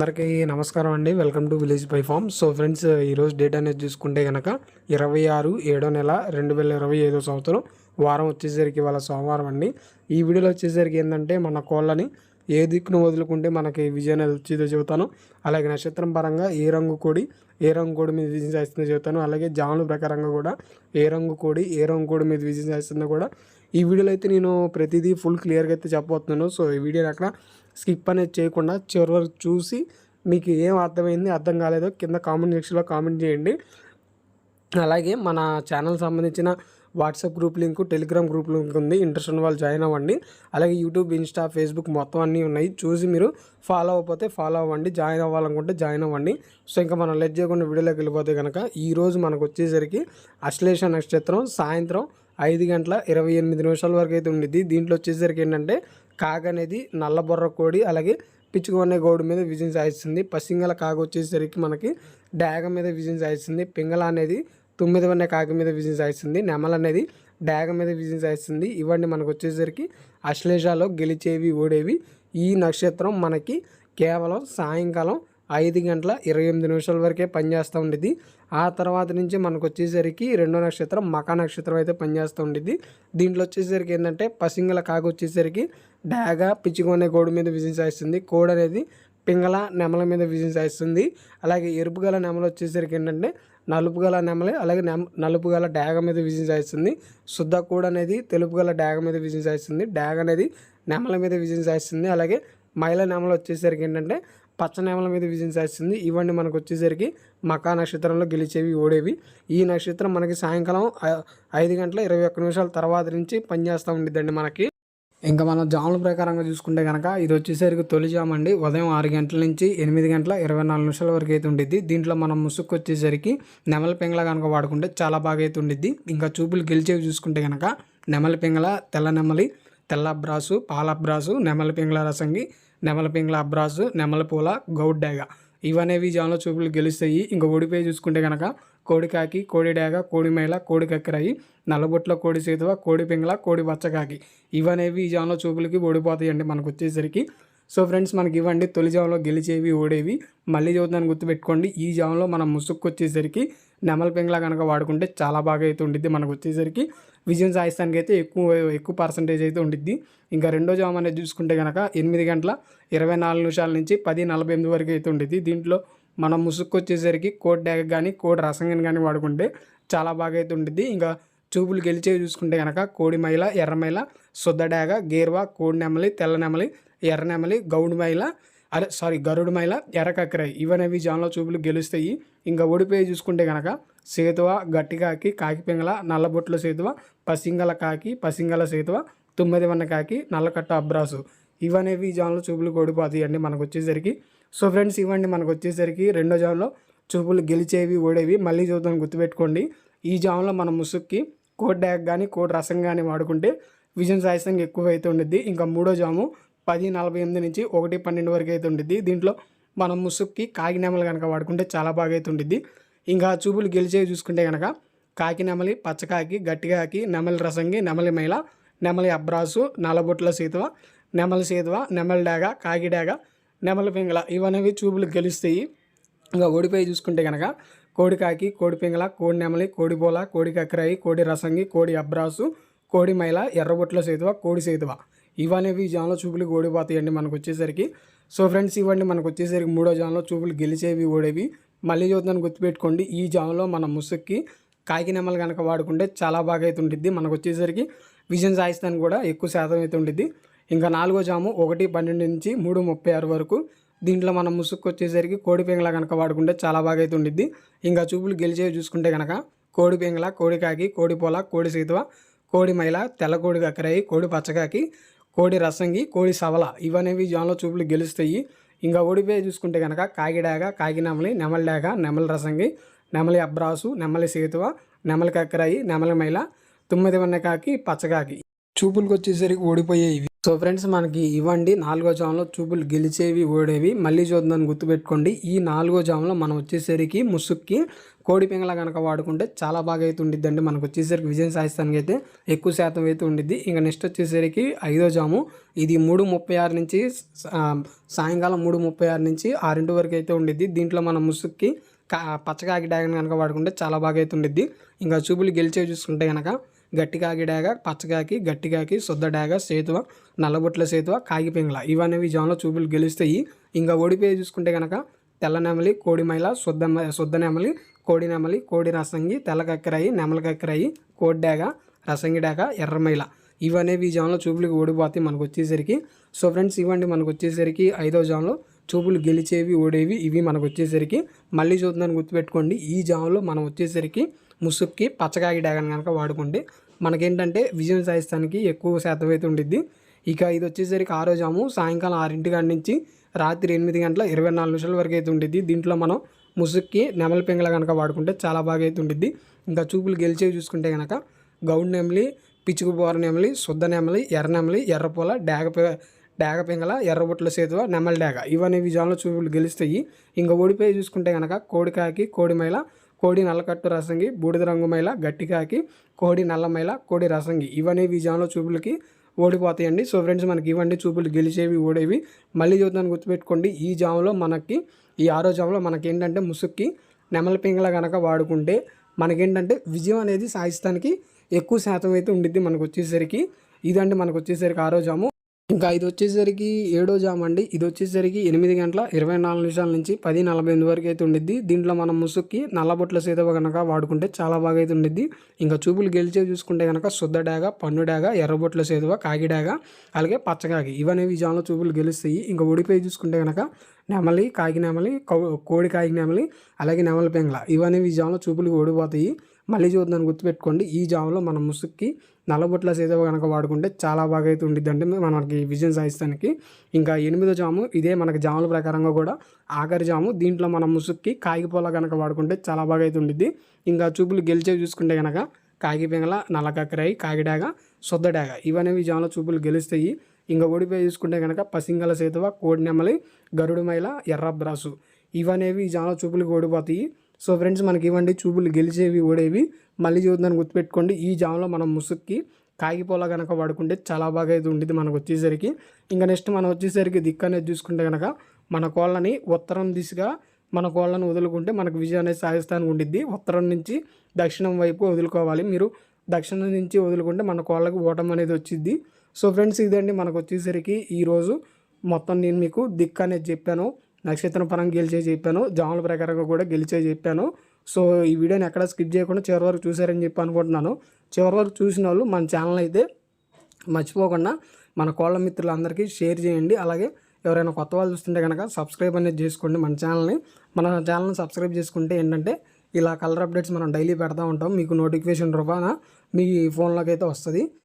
అందరికీ నమస్కారం అండి. Welcome to village by farm so friends ఈరోజు డేట్ అనేది చూసుకుంటే కనుక ఇరవై ఆరు ఏడో నెల రెండు వేల ఇరవై ఐదో సంవత్సరం వారం వచ్చేసరికి వాళ్ళ సోమవారం అండి. ఈ వీడియోలో వచ్చేసరికి ఏంటంటే మన కోళ్ళని ఏ దిక్కును వదులుకుంటే మనకి విజయం వచ్చిందో చెబుతాను. అలాగే నక్షత్రం పరంగా ఏ రంగు కోడి ఏ రంగు కోడి మీద విజయం చేస్తుందో చెబుతాను. అలాగే జాముల ప్రకారంగా కూడా ఏ రంగు కోడి ఏ రంగు కోడి మీద విజయం చేస్తుందో కూడా ఈ వీడియోలో అయితే నేను ప్రతిదీ ఫుల్ క్లియర్గా అయితే చెప్పబోతున్నాను. సో ఈ వీడియోని అక్కడ స్కిప్ అనేది చేయకుండా చివరి వరకు చూసి మీకు ఏం అర్థమైంది అర్థం కాలేదో కింద కామెంట్ సెక్షన్లో కామెంట్ చేయండి. అలాగే మన ఛానల్ సంబంధించిన WhatsApp group link Telegram group link ఉంది. ఇంట్రెస్ట్ ఉన్న వాళ్ళు జాయిన్ అవ్వండి. అలాగే యూట్యూబ్ ఇన్స్టా ఫేస్బుక్ మొత్తం అన్నీ ఉన్నాయి. చూసి మీరు ఫాలో అవ్వకపోతే ఫాలో అవ్వండి. జాయిన్ అవ్వాలనుకుంటే జాయిన్ అవ్వండి. సో ఇంకా మనం లెట్ చేయకుండా వీడియోలోకి వెళ్ళిపోతే కనుక ఈరోజు మనకు వచ్చేసరికి అశ్లేష నక్షత్రం సాయంత్రం ఐదు గంటల ఇరవై ఎనిమిది నిమిషాల వరకు అయితే ఉండిద్ది. దీంట్లో వచ్చేసరికి ఏంటంటే కాగ అనేది నల్లబొర్ర కోడి అలాగే పిచ్చుకొనే గౌడు మీద విజయం సాధిస్తుంది. పసింగల కాగ వచ్చేసరికి మనకి డాగ మీద విజయం సాధిస్తుంది. పింగళ అనేది తొమ్మిది వన్న కాకి మీద విజయం సాధిస్తుంది. నెమల అనేది డాగ మీద విజయం సాధిస్తుంది. ఇవన్నీ మనకు వచ్చేసరికి అశ్లేషాలో గెలిచేవి ఓడేవి. ఈ నక్షత్రం మనకి కేవలం సాయంకాలం ఐదు గంటల ఇరవై ఎనిమిది నిమిషాల వరకే పనిచేస్తూ ఉండేది ఆ తర్వాత నుంచి మనకు వచ్చేసరికి రెండో నక్షత్రం మకా నక్షత్రం అయితే పనిచేస్తూ ఉండేది దీంట్లో వచ్చేసరికి ఏంటంటే పసింగల కాకు వచ్చేసరికి డాగ పిచ్చుకునే కోడి మీద విజయం సాధిస్తుంది. కోడ్ అనేది పింగళ నెమల మీద విజయం సాధిస్తుంది. అలాగే ఎరుపు గల నెమలు వచ్చేసరికి ఏంటంటే నలుపు గల నెమలి అలాగే నెమ నలుపు గల డాగ మీద విజయం సాధిస్తుంది. శుద్ధ కోడ్ అనేది తెలుపు గల డాగ మీద విజయం సాధిస్తుంది. డాగ అనేది నెమల మీద విజయం సాధిస్తుంది. అలాగే మైల నెమలు వచ్చేసరికి ఏంటంటే పచ్చ నెమల మీద విజయం సాధిస్తుంది. ఇవన్నీ మనకు వచ్చేసరికి మకా నక్షత్రంలో గెలిచేవి ఓడేవి. ఈ నక్షత్రం మనకి సాయంకాలం ఐదు గంటల ఇరవై ఒక్క నిమిషాల తర్వాత నుంచి పనిచేస్తూ ఉండిద్దండి మనకి. ఇంకా మనం జాముల ప్రకారంగా చూసుకుంటే కనుక ఇది వచ్చేసరికి తొలి జామ్ అండి. ఉదయం ఆరు గంటల నుంచి ఎనిమిది గంటల ఇరవై నాలుగు నిమిషాల వరకు అయితే ఉండిద్ది. దీంట్లో మనం ముసుక్కు వచ్చేసరికి నెమల పింగళ కనుక వాడుకుంటే చాలా బాగా అయితే ఉండిద్ది. ఇంకా చూపులు గెలిచేవి చూసుకుంటే కనుక నెమల పింగళ తెల్ల నెమలి తెల్ల బ్రాసు పాల బ్రాసు నెమల పింగళ రసంగి నెమలపింగ్ల పింగళ అబ్రాసు నెమల గౌడ్ ఇవనేవి జాన్లో చూపులు గెలుస్తాయి. ఇంకా ఓడిపోయి చూసుకుంటే కనుక కోడికాకి కోడి డాగ కోడి మైల కోడి కక్కరాయి నల్లబొట్ల కోడి సేతువ కోడి పింగళ కోడి బచ్చకాకి. ఇవనేవి ఈ జాన్లో చూపులకి ఓడిపోతాయండి మనకు వచ్చేసరికి. సో ఫ్రెండ్స్ మనకి ఇవ్వండి. తొలి జాములో గెలిచేవి ఓడేవి. మళ్ళీ చదువుతాను గుర్తుపెట్టుకోండి. ఈ జాములో మనం ముసుక్కు వచ్చేసరికి నెమల పెంగ్లా కనుక వాడుకుంటే చాలా బాగా అయితే ఉండిద్ది మనకు వచ్చేసరికి. విజయం సాధిస్తానికి అయితే ఎక్కువ ఎక్కువ పర్సంటేజ్ అయితే ఉండిద్ది. ఇంకా రెండో జామ్ అనేది చూసుకుంటే కనుక ఎనిమిది గంటల ఇరవై నాలుగు నిమిషాల నుంచి పది నలభై ఎనిమిది వరకు అయితే ఉండిద్ది. దీంట్లో మనం ముసుక్కు వచ్చేసరికి కోడ్ డ్యాగ్ కానీ కోడి రసంగన్ కానీ వాడుకుంటే చాలా బాగా అయితే ఉండిద్ది. ఇంకా చూపులు గెలిచేవి చూసుకుంటే కనుక కోడి మైల ఎర్రమైల శుద్ధ డాగ గేర్వా కోడి నెమలి తెల్ల నెమలి ఎర్రనెమలి గౌడు మైల అరే సారీ గరుడు మైల ఎర్ర ఇవనేవి జాన్లో చూపులు గెలుస్తాయి. ఇంకా ఓడిపోయి చూసుకుంటే కనుక సేతువ గట్టికాకి కాకి పింగళ నల్లబొట్ల సేతువ పసింగల కాకి పసింగల సేతువ తొమ్మిది వన్న కాకి నల్లకట్ట అబ్రాసు. ఇవనేవి జాన్లో చూపులు ఓడిపోతాయి అండి మనకు వచ్చేసరికి సో ఫ్రెండ్స్ ఇవ్వండి మనకు వచ్చేసరికి రెండో జాన్లో చూపులు గెలిచేవి ఓడేవి. మళ్ళీ చూద్దాం గుర్తుపెట్టుకోండి. ఈ జామ్లో మన ముసుక్కి కోడ్ డ్యాగ్ కానీ కోడ్ రసం కానీ వాడుకుంటే విజయం సాయిస్తంగా ఎక్కువ అయితే ఉండిద్ది ఇంకా మూడో జాము పది నలభై ఎనిమిది నుంచి ఒకటి పన్నెండు వరకు అయితే ఉండిద్ది. దీంట్లో మనం ముసుక్కి కాకినెమలు కనుక వాడుకుంటే చాలా బాగా అయితే ఉండిద్ది. ఇంకా చూపులు గెలిచేవి చూసుకుంటే కనుక కాకి నెమలి పచ్చకాకి గట్టికాకి నెమలి రసంగి నెమలి మైల నెమలి అబ్రాసు నలబొట్ల సీతువ నెమలి సీతువ నెమలి డాగ కాకి డాగ నెమలి పింగళ ఇవనేవి చూపులు గెలుస్తాయి. ఇంకా ఓడిపోయి చూసుకుంటే కనుక కోడికాకి కోడి పింగళ కోడి నెమలి కోడి బోల కోడి కక్రాయి కోడి రసంగి కోడి అబ్రాసు కోడి మైల ఎర్రబొట్ల సేతువ కోడి సేతువ. ఇవనేవి జాన్లో చూపులు ఓడిపోతాయండి మనకు వచ్చేసరికి. సో ఫ్రెండ్స్ ఇవన్నీ మనకు వచ్చేసరికి మూడో జాన్లో చూపులు గెలిచేవి ఓడేవి. మళ్ళీ చూద్దాన్ని గుర్తుపెట్టుకోండి ఈ జాన్లో మన ముసుక్కి కాకి నెమలు కనుక వాడుకుంటే చాలా బాగా అయితే ఉంటుంది మనకు వచ్చేసరికి విజయం సాయిస్తాను కూడా ఎక్కువ శాతం అయితే ఉంటుంది ఇంకా నాలుగో జాము ఒకటి పన్నెండు నుంచి మూడు ముప్పై ఆరు వరకు దీంట్లో మనం ముసుక్కు వచ్చేసరికి కోడి పింగళ కనుక వాడుకుంటే చాలా బాగా అయితే ఉండిద్ది. ఇంకా చూపులు గెలిచేవి చూసుకుంటే కనుక కోడి పింగళ కోడి కాకి కోడి పొల కోడి సీతువ కోడి మైల తెల్ల కోడి కక్కరాయి కోడి పచ్చకాకి కోడి రసంగి కోడి సవల ఇవనేవి జోన్లో చూపులు గెలుస్తాయి. ఇంకా ఓడిపోయి చూసుకుంటే కనుక కాకిడాగ కాకి నెమలి నెమలి నెమలి రసంగి నెమలి అబ్రాసు నెమలి సేతువ నెమలి కక్కరాయి నెమలి మైల తొమ్మిది వన్న కాకి పచ్చకాకి చూపులకు వచ్చేసరికి ఓడిపోయేవి సో ఫ్రెండ్స్ మనకి ఇవ్వండి. నాలుగో జామ్లో చూపులు గెలిచేవి ఓడేవి. మళ్ళీ చూద్దాం గుర్తుపెట్టుకోండి. ఈ నాలుగో జామ్లో మనం వచ్చేసరికి ముసుక్కి కోడి పింగళ కనుక వాడుకుంటే చాలా బాగా అయితే ఉండిద్దండి. మనకు వచ్చేసరికి విజయం సాధిస్తానికి అయితే ఎక్కువ శాతం అయితే ఉండిద్ది. ఇంకా నెక్స్ట్ వచ్చేసరికి ఐదో జాము. ఇది మూడు ముప్పై ఆరు నుంచి సాయంకాలం మూడు ముప్పై ఆరు నుంచి ఆరింటి వరకు అయితే ఉండిద్ది. దీంట్లో మనం ముసుక్కి కా పచ్చకాకి డ్యాగన్ కనుక వాడుకుంటే చాలా బాగా అయితే ఉండిద్ది. ఇంకా చూపులు గెలిచేవి చూసుకుంటే కనుక గట్టికాకి డాగ పచ్చకాకి గట్టికాకి శుద్ధ డాగ సేతువ నల్లబుట్ల సేతువ కాగిపింగల ఇవనేవి జోన్లో చూపులు గెలుస్తాయి. ఇంకా ఓడిపోయి చూసుకుంటే కనుక తెల్ల నెమలి కోడిమైల శుద్ధ శుద్ధ నెమలి కోడి నెమలి కోడి రసంగి తెల్ల కక్కరాయి నెమల కక్కరాయి కోడి డాగ రసంగి డాగ ఎర్రమైల ఇవనేవి జాన్లో చూపులకు ఓడిపోతాయి మనకు వచ్చేసరికి సో ఫ్రెండ్స్ ఇవ్వండి మనకు వచ్చేసరికి ఐదో జాన్లో చూపులు గెలిచేవి ఓడేవి ఇవి మనకు వచ్చేసరికి మళ్ళీ చూద్దాన్ని గుర్తుపెట్టుకోండి ఈ జామ్లో మనం వచ్చేసరికి ముసుక్కి పచ్చకాయ డ్యాగన్ కనుక వాడుకుంటే మనకేంటంటే విజయం సాధిస్తానికి ఎక్కువ శాతం అయితే ఉండిద్ది. ఇక ఇది వచ్చేసరికి ఆరో జాము. సాయంకాలం ఆరింటి కాడి నుంచి రాత్రి ఎనిమిది గంటల ఇరవై నాలుగు నిమిషాల వరకు అయితే ఉండిద్ది. దీంట్లో మనం ముసుక్కి నెమలి పింగళ కనుక వాడుకుంటే చాలా బాగా అయితే ఉండిద్ది. ఇంకా చూపులు గెలిచేవి చూసుకుంటే కనుక గౌడ్ నెమలి పిచ్చుకు బోర నెమలి శుద్ధ నెమలి ఎర్ర నెమలి ఎర్రపూల డాగ పి- డాగ పింగళ ఎర్రబుట్ల సేతువ నెమలి డాగ ఇవన్నీ విజయాల్లో చూపులు గెలుస్తాయి. ఇంకా ఓడిపోయి చూసుకుంటే కనుక కోడికాకి కోడిమైల కోడి నల్లకట్టు రసంగి బూడిద రంగు మైల గట్టికాకి కోడి నల్లమైల కోడి రసంగి. ఇవన్నీ విజయంలో చూపులకి ఓడిపోతాయండి. సో ఫ్రెండ్స్ మనకి ఇవన్నీ చూపులు గెలిచేవి ఓడేవి మళ్ళీ చూద్దాన్ని గుర్తుపెట్టుకోండి ఈ జాములో మనకి ఈ ఆరో జాములో మనకి ఏంటంటే ముసుక్కి నెమల పింగల కనుక వాడుకుంటే మనకేంటంటే విజయం అనేది సాధిస్తానికి ఎక్కువ శాతం అయితే ఉండిద్ది మనకు వచ్చేసరికి. ఇదండి మనకు వచ్చేసరికి ఆరో జాము. ఇంకా ఇది వచ్చేసరికి ఏడో జామ్ అండి. ఇది వచ్చేసరికి ఎనిమిది గంటల ఇరవై నాలుగు నిమిషాల నుంచి పది నలభై ఎనిమిది వరకు అయితే ఉండిద్ది. దీంట్లో మనం ముసుక్కి నల్లబొట్ల సేదవ కనుక వాడుకుంటే చాలా బాగా అయితే ఉండిద్ది. ఇంకా చూపులు గెలిచే చూసుకుంటే కనుక శుద్ధ డాగ పన్ను డాగ ఎర్రబొట్ల సేతువ కాకి డాగ అలాగే పచ్చకాగి ఇవనేవి జామ్లో చూపులు గెలుస్తాయి. ఇంకా ఓడిపోయి చూసుకుంటే కనుక నెమలి కాకి నెమలి కోడి కాగి నెమలి అలాగే నెమలి పెంగల ఇవనేవి జామ్లో చూపులు ఓడిపోతాయి. మళ్ళీ చూద్దాం గుర్తుపెట్టుకోండి. ఈ జాబ్లో మన ముసుక్కి నల్లబొట్ల సేదవ కనుక వాడుకుంటే చాలా బాగా అయితే ఉండిద్ది అంటే మనకి విజయం సాధిస్తానికి ఇంకా ఎనిమిదో జాము ఇదే మనకి జాముల ప్రకారంగా కూడా ఆఖరి జాము. దీంట్లో మన ముసుక్కి కాగిపోల కనుక వాడుకుంటే చాలా బాగా అయితే ఉండిద్ది. ఇంకా చూపులు గెలిచే చూసుకుంటే కనుక కాగిపెంగల పింగళ నల్లకక్కరాయి కాగిడాగ సొద్దడాగ ఇవనేవి జాముల చూపులు గెలుస్తాయి. ఇంకా ఓడిపోయి చూసుకుంటే కనుక పసింగల సేతువ కోడి నెమలి గరుడు ఎర్రబ్రాసు ఇవనేవి ఈ జాముల చూపులకు ఓడిపోతాయి. సో ఫ్రెండ్స్ మనకి ఇవ్వండి చూపులు గెలిచేవి ఓడేవి. మళ్ళీ చూద్దాం గుర్తుపెట్టుకోండి. ఈ జామ్లో మనం ముసుక్కి కాగిపోలా కనుక వాడుకుంటే చాలా బాగా అయితే ఉండేది మనకు వచ్చేసరికి. ఇంకా నెక్స్ట్ మనం వచ్చేసరికి దిక్కు అనేది చూసుకుంటే కనుక మన కోళ్ళని ఉత్తరం దిశగా మన కోళ్ళని వదులుకుంటే మనకు విజయం అనేది సాధిస్తానికి ఉండిద్ది. ఉత్తరం నుంచి దక్షిణం వైపు వదులుకోవాలి. మీరు దక్షిణం నుంచి వదులుకుంటే మన కోళ్ళకి ఓటం అనేది వచ్చింది సో ఫ్రెండ్స్ ఇదండి మనకు వచ్చేసరికి ఈరోజు మొత్తం నేను మీకు దిక్కు అనేది చెప్పాను. నక్షత్రం పరంగా గెలిచే చెప్పాను. జాముల ప్రకారంగా కూడా గెలిచే చెప్పాను. సో ఈ వీడియోని ఎక్కడ స్కిప్ చేయకుండా చివరి వరకు చూసారని చెప్పి అనుకుంటున్నాను. చివరి వరకు చూసిన వాళ్ళు మన ఛానల్ అయితే మర్చిపోకుండా మన కోళ్ళ మిత్రులందరికీ షేర్ చేయండి. అలాగే ఎవరైనా కొత్త వాళ్ళు చూస్తుంటే కనుక సబ్స్క్రైబ్ అనేది చేసుకోండి మన ఛానల్ని. మన ఛానల్ని సబ్స్క్రైబ్ చేసుకుంటే ఏంటంటే ఇలా కలర్ అప్డేట్స్ మనం డైలీ పెడతా ఉంటాం. మీకు నోటిఫికేషన్ రూపాన మీ ఫోన్లోకి అయితే వస్తుంది.